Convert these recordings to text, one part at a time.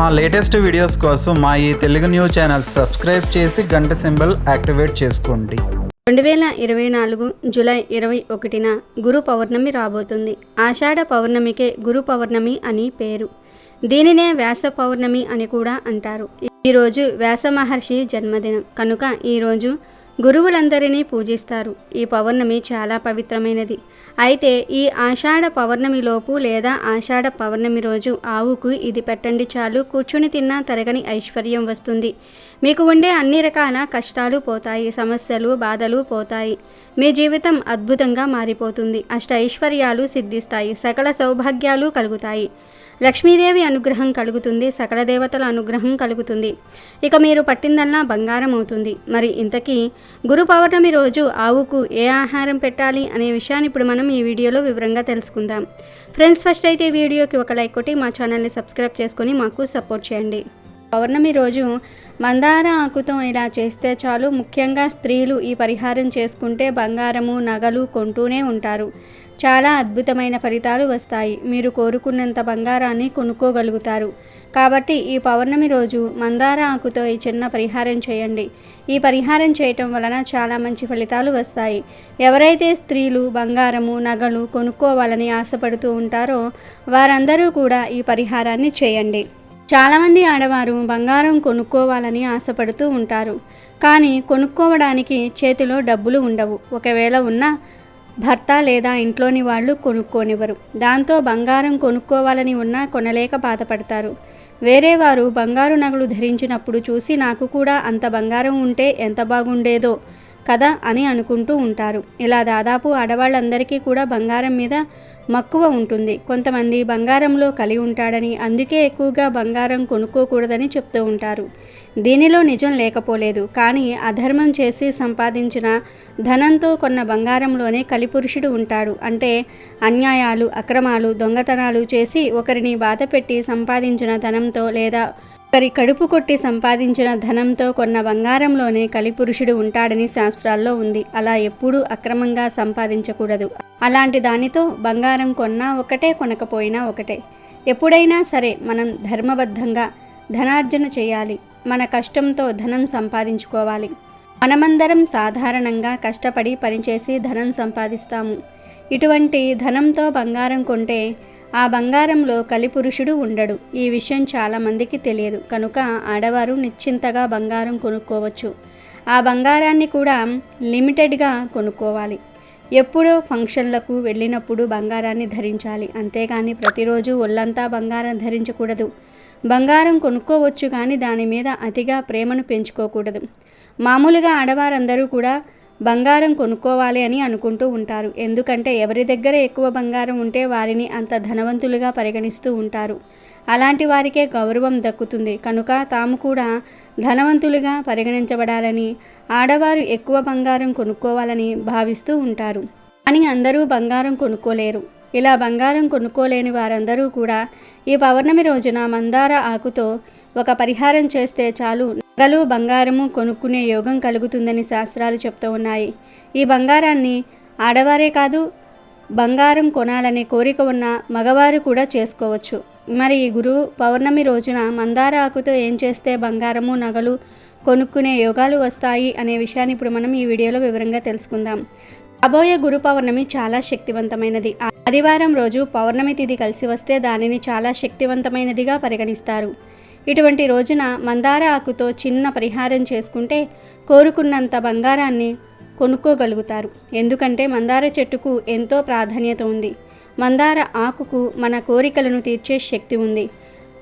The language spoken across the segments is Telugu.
మా లేటెస్ట్ వీడియోస్ కోసం మా ఈ తెలుగు న్యూస్ ఛానల్ సబ్స్క్రైబ్ చేసి గంట సింబల్ యాక్టివేట్ చేసుకోండి. రెండు వేల ఇరవై నాలుగు జూలై ఇరవై ఒకటిన గురు పౌర్ణమి రాబోతుంది. ఆషాఢ పౌర్ణమికే గురు పౌర్ణమి అని పేరు. దీనినే వ్యాస పౌర్ణమి అని కూడా అంటారు. ఈరోజు వ్యాస మహర్షి జన్మదినం. కనుక ఈరోజు గురువులందరినీ పూజిస్తారు. ఈ పౌర్ణమి చాలా పవిత్రమైనది. అయితే ఈ ఆషాఢ పౌర్ణమిలోపు లేదా ఆషాఢ పౌర్ణమి రోజు ఆవుకు ఇది పెట్టండి చాలు. కూర్చుని తిన్నా తరగని ఐశ్వర్యం వస్తుంది. మీకు ఉండే అన్ని రకాల కష్టాలు పోతాయి సమస్యలు బాధలు పోతాయి. మీ జీవితం అద్భుతంగా మారిపోతుంది. అష్ట ఐశ్వర్యాలు సిద్ధిస్తాయి. సకల సౌభాగ్యాలు కలుగుతాయి. లక్ష్మీదేవి అనుగ్రహం కలుగుతుంది సకల దేవతల అనుగ్రహం కలుగుతుంది. ఇక మీరు పట్టిందల్లా బంగారం అవుతుంది. మరి ఇంతకీ గురు పౌర్ణమి రోజు ఆవుకు ఏ ఆహారం పెట్టాలి అనే విషయాన్ని ఇప్పుడు మనం ఈ వీడియోలో వివరంగా తెలుసుకుందాం. ఫ్రెండ్స్ ఫస్ట్ అయితే ఈ వీడియోకి ఒక లైక్ కొట్టి మా ఛానల్ని సబ్స్క్రైబ్ చేసుకొని మాకు సపోర్ట్ చేయండి. పౌర్ణమి రోజు మందార ఆకుతో ఇలా చేస్తే చాలు. ముఖ్యంగా స్త్రీలు ఈ పరిహారం చేసుకుంటే బంగారము నగలు కొంటూనే ఉంటారు. చాలా అద్భుతమైన ఫలితాలు వస్తాయి. మీరు కోరుకున్నంత బంగారాన్ని కొనుక్కోగలుగుతారు. కాబట్టి ఈ పౌర్ణమి రోజు మందార ఆకుతో ఈ చిన్న పరిహారం చేయండి. ఈ పరిహారం చేయటం వలన చాలా మంచి ఫలితాలు వస్తాయి. ఎవరైతే స్త్రీలు బంగారము నగలు కొనుక్కోవాలని ఆశపడుతూ ఉంటారో వారందరూ కూడా ఈ పరిహారాన్ని చేయండి. చాలామంది ఆడవారు బంగారం కొనుక్కోవాలని ఆశపడుతూ ఉంటారు. కానీ కొనుక్కోవడానికి చేతిలో డబ్బులు ఉండవు. ఒకవేళ ఉన్నా భర్త లేదా ఇంట్లోని వాళ్ళు కొనుక్కోనివ్వరు. దాంతో బంగారం కొనుక్కోవాలని ఉన్నా కొనలేక బాధపడతారు. వేరే వారు బంగారు నగలు ధరించినప్పుడు చూసి నాకు కూడా అంత బంగారం ఉంటే ఎంత బాగుండేదో కదా అని అనుకుంటూ ఉంటారు. ఇలా దాదాపు ఆడవాళ్ళందరికీ కూడా బంగారం మీద మక్కువ ఉంటుంది. కొంతమంది బంగారంలో కలిగి ఉంటాడని అందుకే ఎక్కువగా బంగారం కొనుక్కోకూడదని చెప్తూ ఉంటారు. దీనిలో నిజం లేకపోలేదు. కానీ అధర్మం చేసి సంపాదించిన ధనంతో కొన్న బంగారంలోనే కలిపురుషుడు ఉంటాడు. అంటే అన్యాయాలు అక్రమాలు దొంగతనాలు చేసి ఒకరిని బాధపెట్టి సంపాదించిన ధనంతో లేదా ఒకరి కడుపు కొట్టి సంపాదించిన ధనంతో కొన్న బంగారంలోనే కలిపురుషుడు ఉంటాడని శాస్త్రాల్లో ఉంది. అలా ఎప్పుడూ అక్రమంగా సంపాదించకూడదు. అలాంటి దానితో బంగారం కొన్నా ఒకటే కొనకపోయినా ఒకటే. ఎప్పుడైనా సరే మనం ధర్మబద్ధంగా ధనార్జన చేయాలి. మన కష్టంతో ధనం సంపాదించుకోవాలి. మనమందరం సాధారణంగా కష్టపడి పనిచేసి ధనం సంపాదిస్తాము. ఇటువంటి ధనంతో బంగారం కొంటే ఆ బంగారంలో కలిపురుషుడు ఉండడు. ఈ విషయం చాలామందికి తెలియదు. కనుక ఆడవారు నిశ్చింతగా బంగారం కొనుక్కోవచ్చు. ఆ బంగారాన్ని కూడా లిమిటెడ్గా కొనుక్కోవాలి. ఎప్పుడో ఫంక్షన్లకు వెళ్ళినప్పుడు బంగారాన్ని ధరించాలి. అంతేగాని ప్రతిరోజు ఒళ్ళంతా బంగారం ధరించకూడదు. బంగారం కొనుక్కోవచ్చు కానీ దాని మీద అతిగా ప్రేమను పెంచుకోకూడదు. మామూలుగా ఆడవారందరూ కూడా బంగారం కొనుక్కోవాలి అని అనుకుంటూ ఉంటారు. ఎందుకంటే ఎవరి దగ్గర ఎక్కువ బంగారం ఉంటే వారిని అంత ధనవంతులుగా పరిగణిస్తూ ఉంటారు. అలాంటి వారికే గౌరవం దక్కుతుంది. కనుక తాము కూడా ధనవంతులుగా పరిగణించబడాలని ఆడవారు ఎక్కువ బంగారం కొనుక్కోవాలని భావిస్తూ ఉంటారు. అని అందరూ బంగారం కొనుక్కోలేరు. ఇలా బంగారం కొనుక్కోలేని వారందరూ కూడా ఈ పౌర్ణమి రోజున మందార ఆకుతో ఒక పరిహారం చేస్తే చాలు. నగలు బంగారము కొనుక్కునే యోగం కలుగుతుందని శాస్త్రాలు చెప్తూ ఉన్నాయి. ఈ బంగారాన్ని ఆడవారే కాదు బంగారం కొనాలనే కోరిక ఉన్న మగవారు కూడా చేసుకోవచ్చు. మరి ఈ గురువు పౌర్ణమి రోజున మందార ఆకుతో ఏం చేస్తే బంగారము నగలు కొనుక్కునే యోగాలు వస్తాయి అనే విషయాన్ని ఇప్పుడు మనం ఈ వీడియోలో వివరంగా తెలుసుకుందాం. రాబోయే గురు పౌర్ణమి చాలా శక్తివంతమైనది. ఆదివారం రోజు పౌర్ణమి తిథి కలిసి వస్తే దానిని చాలా శక్తివంతమైనదిగా పరిగణిస్తారు. ఇటువంటి రోజున మందార ఆకుతో చిన్న పరిహారం చేసుకుంటే కోరుకున్నంత బంగారాన్ని కొనుక్కోగలుగుతారు. ఎందుకంటే మందార చెట్టుకు ఎంతో ప్రాధాన్యత ఉంది. మందార ఆకుకు మన కోరికలను తీర్చే శక్తి ఉంది.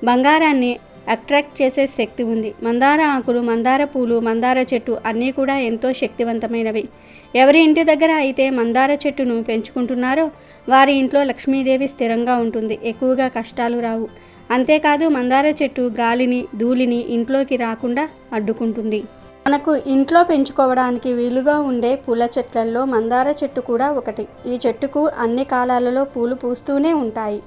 బంగారాన్ని అట్రాక్ట్ చేసే శక్తి ఉంది. మందార ఆకులు మందార పూలు మందార చెట్టు అన్నీ కూడా ఎంతో శక్తివంతమైనవి. ఎవరి ఇంటి దగ్గర అయితే మందార చెట్టును పెంచుకుంటున్నారో వారి ఇంట్లో లక్ష్మీదేవి స్థిరంగా ఉంటుంది. ఎక్కువగా కష్టాలు రావు. అంతేకాదు మందార చెట్టు గాలిని ధూళిని ఇంట్లోకి రాకుండా అడ్డుకుంటుంది. మనకు ఇంట్లో పెంచుకోవడానికి వీలుగా ఉండే పూల చెట్లల్లో మందార చెట్టు కూడా ఒకటి. ఈ చెట్టుకు అన్ని కాలాలలో పూలు పూస్తూనే ఉంటాయి.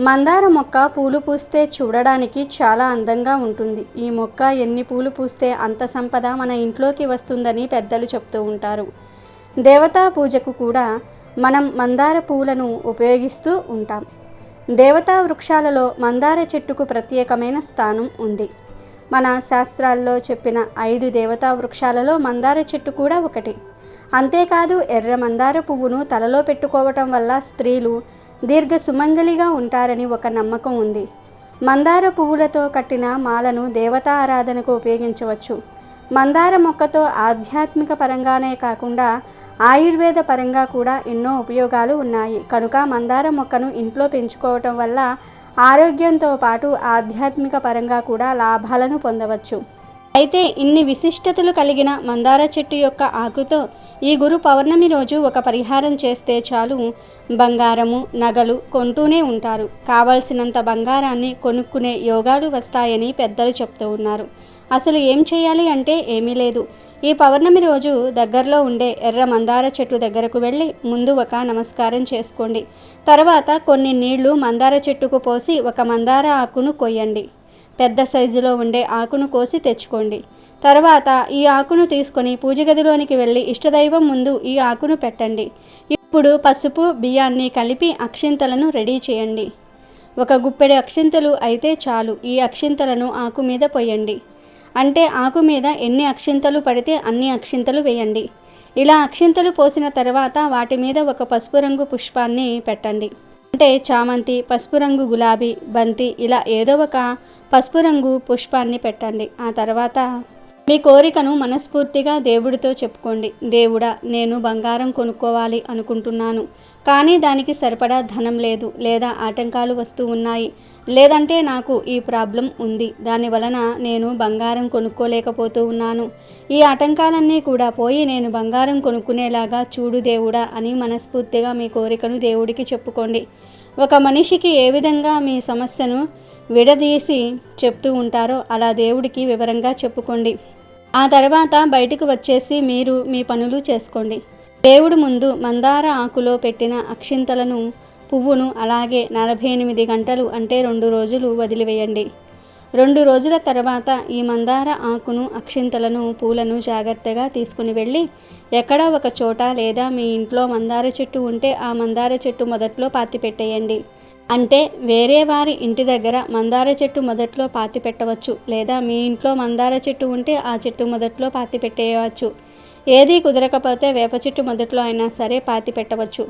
మందార మొక్క పూలు పూస్తే చూడడానికి చాలా అందంగా ఉంటుంది. ఈ మొక్క ఎన్ని పూలు పూస్తే అంత సంపద మన ఇంట్లోకి వస్తుందని పెద్దలు చెప్తూ ఉంటారు. దేవతా పూజకు కూడా మనం మందార పూలను ఉపయోగిస్తూ ఉంటాం. దేవతా వృక్షాలలో మందార చెట్టుకు ప్రత్యేకమైన స్థానం ఉంది. మన శాస్త్రాల్లో చెప్పిన ఐదు దేవతా వృక్షాలలో మందార చెట్టు కూడా ఒకటి. అంతేకాదు ఎర్ర మందార పువ్వును తలలో పెట్టుకోవటం వల్ల స్త్రీలు దీర్ఘ సుమంగలిగా ఉంటారని ఒక నమ్మకం ఉంది. మందార పువ్వులతో కట్టిన మాలను దేవతా ఆరాధనకు ఉపయోగించవచ్చు. మందార మొక్కతో ఆధ్యాత్మిక పరంగానే కాకుండా ఆయుర్వేద పరంగా కూడా ఎన్నో ఉపయోగాలు ఉన్నాయి. కనుక మందార మొక్కను ఇంట్లో పెంచుకోవటం వల్ల ఆరోగ్యంతో పాటు ఆధ్యాత్మిక పరంగా కూడా లాభాలను పొందవచ్చు. అయితే ఇన్ని విశిష్టతలు కలిగిన మందార చెట్టు యొక్క ఆకుతో ఈ గురు పౌర్ణమి రోజు ఒక పరిహారం చేస్తే చాలు. బంగారము నగలు కొంటూనే ఉంటారు. కావలసినంత బంగారాన్ని కొనుక్కునే యోగాలు వస్తాయని పెద్దలు చెప్తూ ఉన్నారు. అసలు ఏం చేయాలి అంటే ఏమీ లేదు. ఈ పౌర్ణమి రోజు దగ్గరలో ఉండే ఎర్ర మందార చెట్టు దగ్గరకు వెళ్ళి ముందు ఒక నమస్కారం చేసుకోండి. తర్వాత కొన్ని నీళ్ళు మందార చెట్టుకు పోసి ఒక మందార ఆకును కొయ్యండి. పెద్ద సైజులో ఉండే ఆకును కోసి తెచ్చుకోండి. తర్వాత ఈ ఆకును తీసుకొని పూజ గదిలోనికి వెళ్ళి ఇష్టదైవం ముందు ఈ ఆకును పెట్టండి. ఇప్పుడు పసుపు బియ్యాన్ని కలిపి అక్షింతలను రెడీ చేయండి. ఒక గుప్పెడు అక్షింతలు అయితే చాలు ఈ అక్షింతలను ఆకు మీద పోయండి. అంటే ఆకు మీద ఎన్ని అక్షింతలు పడితే అన్ని అక్షింతలు వేయండి. ఇలా అక్షింతలు పోసిన తర్వాత వాటి మీద ఒక పసుపు రంగు పుష్పాన్ని పెట్టండి. అంటే చామంతి పసుపు రంగు గులాబీ బంతి ఇలా ఏదో ఒక పసుపు రంగు పుష్పాన్ని పెట్టండి. ఆ తర్వాత మీ కోరికను మనస్ఫూర్తిగా దేవుడితో చెప్పుకోండి. దేవుడా నేను బంగారం కొనుక్కోవాలి అనుకుంటున్నాను. కానీ దానికి సరిపడా ధనం లేదు. లేదా ఆటంకాలు వస్తూ ఉన్నాయి. లేదంటే నాకు ఈ ప్రాబ్లం ఉంది. దాని వలన నేను బంగారం కొనుక్కోలేకపోతూ ఉన్నాను. ఈ ఆటంకాలన్నీ కూడా పోయి నేను బంగారం కొనుక్కునేలాగా చూడు దేవుడా అని మనస్ఫూర్తిగా మీ కోరికను దేవుడికి చెప్పుకోండి. ఒక మనిషికి ఏ విధంగా మీ సమస్యను విడదీసి చెప్తూ ఉంటారో అలా దేవుడికి వివరంగా చెప్పుకోండి. ఆ తర్వాత బయటకు వచ్చేసి మీరు మీ పనులు చేసుకోండి. దేవుడు ముందు మందార ఆకులో పెట్టిన అక్షింతలను పువ్వును అలాగే నలభై ఎనిమిది గంటలు అంటే రెండు రోజులు వదిలివేయండి. రెండు రోజుల తర్వాత ఈ మందార ఆకును అక్షింతలను పూలను జాగ్రత్తగా తీసుకుని వెళ్ళి ఎక్కడా ఒక చోట లేదా మీ ఇంట్లో మందార చెట్టు ఉంటే ఆ మందార చెట్టు మొదట్లో పాతి పెట్టేయండి. అంటే వేరే వారి ఇంటి దగ్గర మందార చెట్టు మొదట్లో పాతి పెట్టవచ్చు లేదా మీ ఇంట్లో మందార చెట్టు ఉంటే ఆ చెట్టు మొదట్లో పాతి పెట్టేయవచ్చు. ఏదీ కుదరకపోతే వేప చెట్టు మొదట్లో అయినా సరే పాతి పెట్టవచ్చు.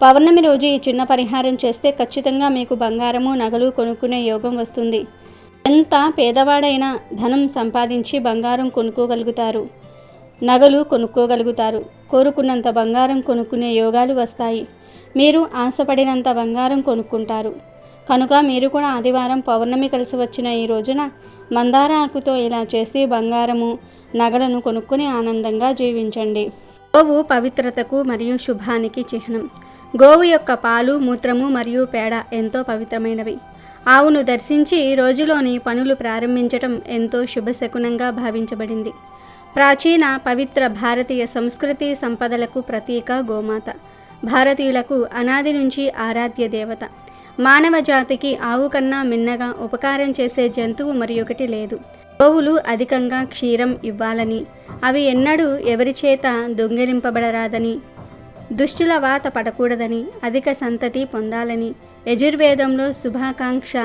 పౌర్ణమి రోజు ఈ చిన్న పరిహారం చేస్తే ఖచ్చితంగా మీకు బంగారము నగలు కొనుక్కునే యోగం వస్తుంది. ఎంత పేదవాడైనా ధనం సంపాదించి బంగారం కొనుక్కోగలుగుతారు. నగలు కొనుక్కోగలుగుతారు. కోరుకున్నంత బంగారం కొనుక్కునే యోగాలు వస్తాయి. మీరు ఆశపడినంత బంగారం కొనుక్కుంటారు. కనుక మీరు కూడా ఆదివారం పౌర్ణమి కలిసి వచ్చిన ఈ రోజున మందార ఆకుతో ఇలా చేసి బంగారము నగలను కొనుక్కుని ఆనందంగా జీవించండి. గోవు పవిత్రతకు మరియు శుభానికి చిహ్నం. గోవు యొక్క పాలు మూత్రము మరియు పేడ ఎంతో పవిత్రమైనవి. ఆవును దర్శించి రోజులోని పనులు ప్రారంభించటం ఎంతో శుభశకునంగా భావించబడింది. ప్రాచీన పవిత్ర భారతీయ సంస్కృతి సంపదలకు ప్రతీక గోమాత. భారతీయులకు అనాది నుంచి ఆరాధ్య దేవత. మానవ జాతికి ఆవు కన్నా మిన్నగా ఉపకారం చేసే జంతువు మరి ఒకటి లేదు. గోవులు అధికంగా క్షీరం ఇవ్వాలని అవి ఎన్నడూ ఎవరి చేత దొంగిలింపబడరాదని దుష్టుల వాత పడకూడదని అధిక సంతతి పొందాలని యజుర్వేదంలో శుభాకాంక్ష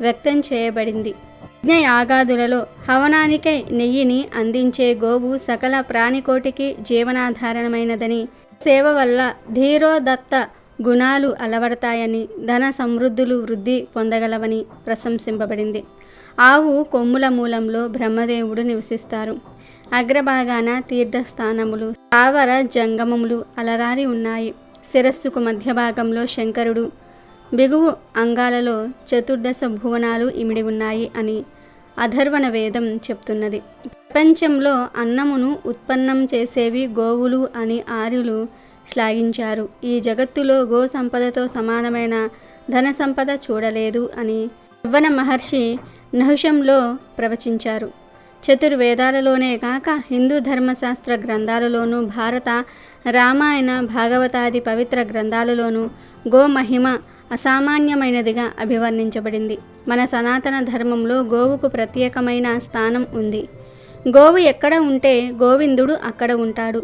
వ్యక్తం చేయబడింది. యజ్ఞ యాగాదులలో హవనానికై నెయ్యిని అందించే గోవు సకల ప్రాణికోటికి జీవనాధారణమైనదని సేవ వల్ల ధీరోదత్త గుణాలు అలవడతాయని ధన సమృద్ధులు వృద్ధి పొందగలవని ప్రశంసింపబడింది. ఆవు కొమ్ముల మూలంలో బ్రహ్మదేవుడు నివసిస్తారు. అగ్రభాగాన తీర్థస్థానములు స్థావర జంగమములు అలరారి ఉన్నాయి. శిరస్సుకు మధ్య భాగంలో శంకరుడు బిగువు అంగాలలో చతుర్దశ భువనాలు ఇమిడి ఉన్నాయి అని అధర్వణ వేదం చెప్తున్నది. ప్రపంచంలో అన్నమును ఉత్పన్నం చేసేవి గోవులు అని ఆర్యులు శ్లాఘించారు. ఈ జగత్తులో గో సంపదతో సమానమైన ధన సంపద చూడలేదు అని యవ్వన మహర్షి నహుషంలో ప్రవచించారు. చతుర్వేదాలలోనే కాక హిందూ ధర్మశాస్త్ర గ్రంథాలలోనూ భారత రామాయణ భాగవతాది పవిత్ర గ్రంథాలలోనూ గోమహిమ అసామాన్యమైనదిగా అభివర్ణించబడింది. మన సనాతన ధర్మంలో గోవుకు ప్రత్యేకమైన స్థానం ఉంది. గోవు ఎక్కడ ఉంటే గోవిందుడు అక్కడ ఉంటాడు.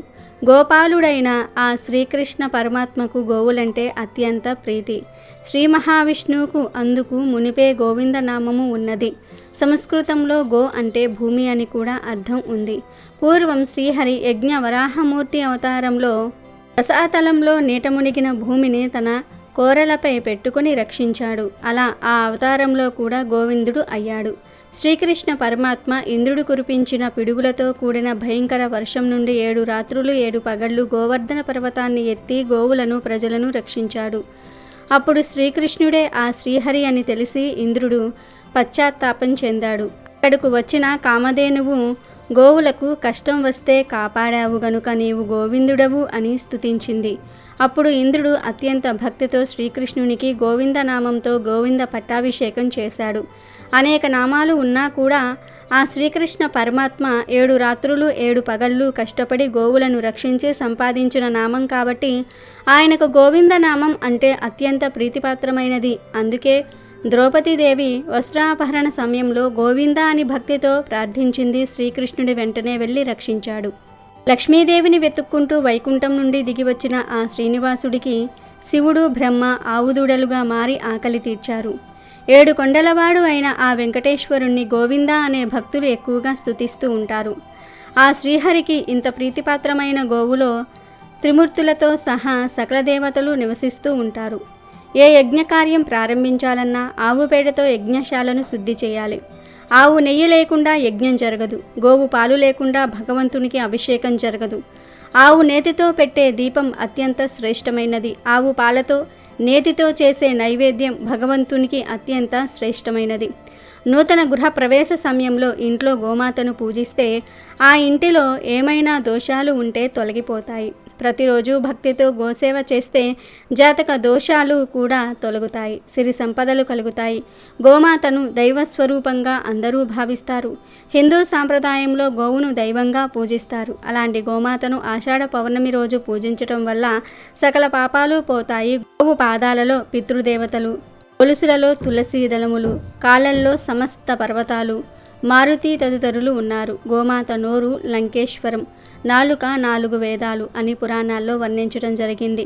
గోపాలుడైన ఆ శ్రీకృష్ణ పరమాత్మకు గోవులంటే అత్యంత ప్రీతి. శ్రీ మహావిష్ణువుకు అందుకు మునిపే గోవింద నామము ఉన్నది. సంస్కృతంలో గో అంటే భూమి అని కూడా అర్థం ఉంది. పూర్వం శ్రీహరి యజ్ఞ వరాహమూర్తి అవతారంలో రసాతలంలో నీట మునిగిన భూమిని తన కోరలపై పెట్టుకుని రక్షించాడు. అలా ఆ అవతారంలో కూడా గోవిందుడు అయ్యాడు. శ్రీకృష్ణ పరమాత్మ ఇంద్రుడు కురిపించిన పిడుగులతో కూడిన భయంకర వర్షం నుండి ఏడు రాత్రులు ఏడు పగళ్ళు గోవర్ధన పర్వతాన్ని ఎత్తి గోవులను ప్రజలను రక్షించాడు. అప్పుడు శ్రీకృష్ణుడే ఆ శ్రీహరి అని తెలిసి ఇంద్రుడు పశ్చాత్తాపం చెందాడు. అక్కడకు వచ్చిన కామధేనువు గోవులకు కష్టం వస్తే కాపాడావు గనుక నీవు గోవిందుడవు అని స్తుతించింది. అప్పుడు ఇంద్రుడు అత్యంత భక్తితో శ్రీకృష్ణునికి గోవింద నామంతో గోవింద పట్టాభిషేకం చేశాడు. అనేక నామాలు ఉన్నా కూడా ఆ శ్రీకృష్ణ పరమాత్మ ఏడు రాత్రులు ఏడు పగళ్ళు కష్టపడి గోవులను రక్షించి సంపాదించిన నామం కాబట్టి ఆయనకు గోవింద నామం అంటే అత్యంత ప్రీతిపాత్రమైనది. అందుకే ద్రౌపదీదేవి వస్త్రాపహరణ సమయంలో గోవింద అని భక్తితో ప్రార్థించింది శ్రీకృష్ణుడి వెంటనే వెళ్ళి రక్షించాడు. లక్ష్మీదేవిని వెతుక్కుంటూ వైకుంఠం నుండి దిగి వచ్చిన ఆ శ్రీనివాసుడికి శివుడు బ్రహ్మ ఆవుదూడలుగా మారి ఆకలి తీర్చారు. ఏడు కొండలవాడు అయిన ఆ వెంకటేశ్వరుణ్ణి గోవింద అనే భక్తులు ఎక్కువగా స్తుతిస్తూ ఉంటారు. ఆ శ్రీహరికి ఇంత ప్రీతిపాత్రమైన గోవులో త్రిమూర్తులతో సహా సకల దేవతలు నివసిస్తూ ఉంటారు. ఏ యజ్ఞకార్యం ప్రారంభించాలన్నా ఆవు పేడతో యజ్ఞశాలను శుద్ధి చేయాలి. ఆవు నెయ్యి లేకుండా యజ్ఞం జరగదు. గోవు పాలు లేకుండా భగవంతునికి అభిషేకం జరగదు. ఆవు నేతితో పెట్టే దీపం అత్యంత శ్రేష్టమైనది. ఆవు పాలతో నేతితో చేసే నైవేద్యం భగవంతునికి అత్యంత శ్రేష్టమైనది. నూతన గృహ ప్రవేశ సమయంలో ఇంట్లో గోమాతను పూజిస్తే ఆ ఇంటిలో ఏమైనా దోషాలు ఉంటే తొలగిపోతాయి. ప్రతిరోజు భక్తితో గోసేవ చేస్తే జాతక దోషాలు కూడా తొలగుతాయి సిరి సంపదలు కలుగుతాయి. గోమాతను దైవ స్వరూపంగా అందరూ భావిస్తారు. హిందూ సాంప్రదాయంలో గోవును దైవంగా పూజిస్తారు. అలాంటి గోమాతను ఆషాఢ పౌర్ణమి రోజు పూజించటం వల్ల సకల పాపాలు పోతాయి. గోవు పాదాలలో పితృదేవతలు గొలుసులలో తులసీ దళములు కాలంలో సమస్త పర్వతాలు మారుతి తదితరులు ఉన్నారు. గోమాత నోరు లంకేశ్వరం. నాలుక నాలుగు వేదాలు అని పురాణాల్లో వర్ణించడం జరిగింది.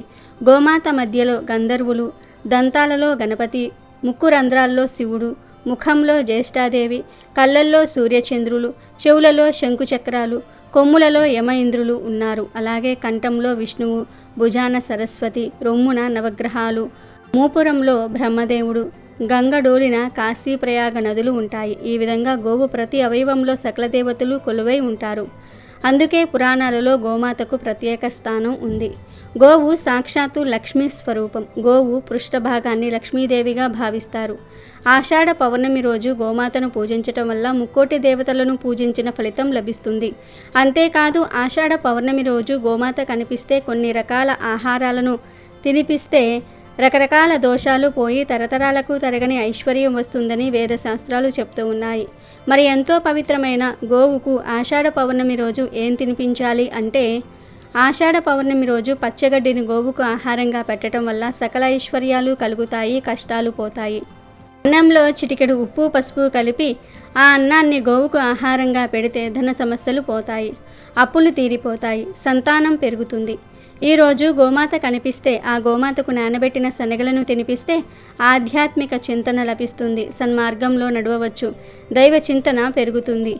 గోమాత మధ్యలో గంధర్వులు దంతాలలో గణపతి ముక్కు రంధ్రాల్లో శివుడు ముఖంలో జ్యేష్ఠాదేవి కళ్ళల్లో సూర్యచంద్రులు చెవులలో శంకుచక్రాలు కొమ్ములలో యమ ఇంద్రులు ఉన్నారు. అలాగే కంఠంలో విష్ణువు భుజాన సరస్వతి రొమ్మున నవగ్రహాలు మూపురంలో బ్రహ్మదేవుడు గంగడోలిన కాశీ ప్రయాగ నదులు ఉంటాయి. ఈ విధంగా గోవు ప్రతి అవయవంలో సకల దేవతలు కొలువై ఉంటారు. అందుకే పురాణాలలో గోమాతకు ప్రత్యేక స్థానం ఉంది. గోవు సాక్షాత్తు లక్ష్మీ స్వరూపం. గోవు పృష్ఠభాగాన్ని లక్ష్మీదేవిగా భావిస్తారు. ఆషాఢ పౌర్ణమి రోజు గోమాతను పూజించటం వల్ల ముక్కోటి దేవతలను పూజించిన ఫలితం లభిస్తుంది. అంతేకాదు ఆషాఢ పౌర్ణమి రోజు గోమాత కనిపిస్తే కొన్ని రకాల ఆహారాలను తినిపిస్తే రకరకాల దోషాలు పోయి తరతరాలకు తరగని ఐశ్వర్యం వస్తుందని వేద శాస్త్రాలు చెప్తూ ఉన్నాయి. మరి ఎంతో పవిత్రమైన గోవుకు ఆషాఢ పౌర్ణమి రోజు ఏం తినిపించాలి అంటే ఆషాఢ పౌర్ణమి రోజు పచ్చగడ్డిని గోవుకు ఆహారంగా పెట్టడం వల్ల సకల ఐశ్వర్యాలు కలుగుతాయి కష్టాలు పోతాయి. అన్నంలో చిటికెడు ఉప్పు పసుపు కలిపి ఆ అన్నాన్ని గోవుకు ఆహారంగా పెడితే ధన సమస్యలు పోతాయి. అప్పులు తీరిపోతాయి. సంతానం పెరుగుతుంది. ఈరోజు గోమాత కనిపిస్తే ఆ గోమాతకు నానబెట్టిన శనగలను తినిపిస్తే ఆధ్యాత్మిక చింతన లభిస్తుంది సన్మార్గంలో నడవవచ్చు. దైవ చింతన పెరుగుతుంది.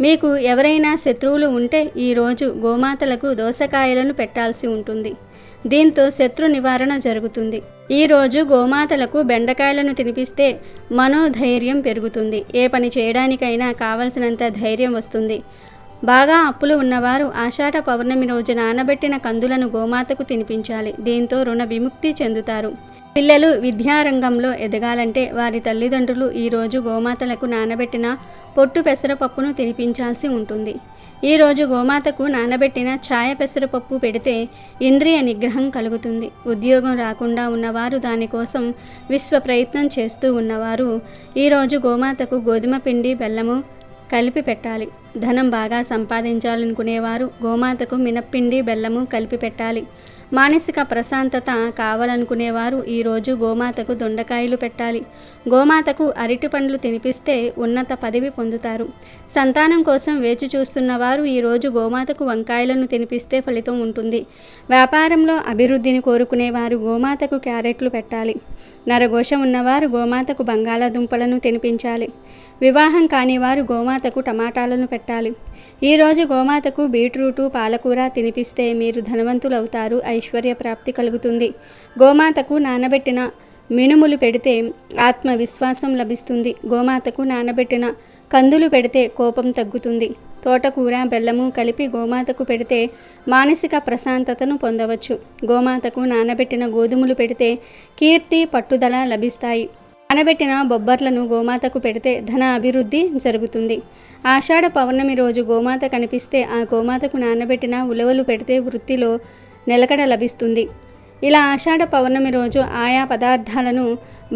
మీకు ఎవరైనా శత్రువులు ఉంటే ఈరోజు గోమాతలకు దోసకాయలను పెట్టాల్సి ఉంటుంది. దీంతో శత్రు నివారణ జరుగుతుంది. ఈరోజు గోమాతలకు బెండకాయలను తినిపిస్తే మనోధైర్యం పెరుగుతుంది. ఏ పని చేయడానికైనా కావలసినంత ధైర్యం వస్తుంది. బాగా అప్పులు ఉన్నవారు ఆషాఢ పౌర్ణమి రోజు నానబెట్టిన కందులను గోమాతకు తినిపించాలి. దీంతో రుణ విముక్తి చెందుతారు. పిల్లలు విద్యారంగంలో ఎదగాలంటే వారి తల్లిదండ్రులు ఈరోజు గోమాతలకు నానబెట్టిన పొట్టు పెసరపప్పును తినిపించాల్సి ఉంటుంది. ఈరోజు గోమాతకు నానబెట్టిన ఛాయ పెసరపప్పు పెడితే ఇంద్రియ నిగ్రహం కలుగుతుంది. ఉద్యోగం రాకుండా ఉన్నవారు దానికోసం విశ్వ ప్రయత్నం చేస్తూ ఉన్నవారు ఈరోజు గోమాతకు గోధుమ పిండి బెల్లము కలిపి పెట్టాలి. ధనం బాగా సంపాదించాలనుకునేవారు. గోమాతకు మినప్పిండి బెల్లము కలిపి పెట్టాలి. మానసిక ప్రశాంతత కావాలనుకునేవారు ఈరోజు గోమాతకు దొండకాయలు పెట్టాలి. గోమాతకు అరటి పండ్లు తినిపిస్తే ఉన్నత పదవి పొందుతారు. సంతానం కోసం వేచి చూస్తున్నవారు ఈరోజు గోమాతకు వంకాయలను తినిపిస్తే ఫలితం ఉంటుంది. వ్యాపారంలో అభివృద్ధిని కోరుకునేవారు గోమాతకు క్యారెట్లు పెట్టాలి. నరఘోష ఉన్నవారు గోమాతకు బంగాళాదుంపలను తినిపించాలి. వివాహం కాని వారు గోమాతకు టమాటాలను పెట్టాలి. ఈరోజు గోమాతకు బీట్రూటు పాలకూర తినిపిస్తే మీరు ధనవంతులవుతారు ఐశ్వర్య ప్రాప్తి కలుగుతుంది. గోమాతకు నానబెట్టిన మినుములు పెడితే ఆత్మవిశ్వాసం లభిస్తుంది. గోమాతకు నానబెట్టిన కందులు పెడితే కోపం తగ్గుతుంది. తోటకూర బెల్లము కలిపి గోమాతకు పెడితే మానసిక ప్రశాంతతను పొందవచ్చు. గోమాతకు నానబెట్టిన గోధుమలు పెడితే కీర్తి పట్టుదల లభిస్తాయి. నానబెట్టిన బొబ్బర్లను గోమాతకు పెడితే ధన అభివృద్ధి జరుగుతుంది. ఆషాఢ పౌర్ణమి రోజు గోమాత కనిపిస్తే ఆ గోమాతకు నానబెట్టిన ఉలవలు పెడితే వృత్తిలో నిలకడ లభిస్తుంది. ఇలా ఆషాఢ పౌర్ణమి రోజు ఆయా పదార్థాలను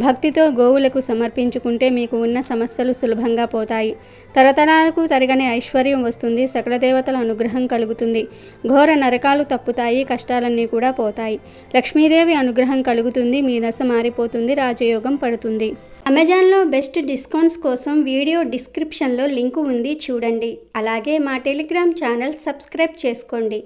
భక్తితో గోవులకు సమర్పించుకుంటే మీకు ఉన్న సమస్యలు సులభంగా పోతాయి. తరతరాలకు తరగని ఐశ్వర్యం వస్తుంది సకల దేవతల అనుగ్రహం కలుగుతుంది. ఘోర నరకాలు తప్పుతాయి కష్టాలన్నీ కూడా పోతాయి. లక్ష్మీదేవి అనుగ్రహం కలుగుతుంది మీ దశ మారిపోతుంది రాజయోగం పడుతుంది. అమెజాన్లో బెస్ట్ డిస్కౌంట్స్ కోసం వీడియో డిస్క్రిప్షన్లో లింకు ఉంది చూడండి. అలాగే మా టెలిగ్రామ్ ఛానల్ సబ్స్క్రైబ్ చేసుకోండి.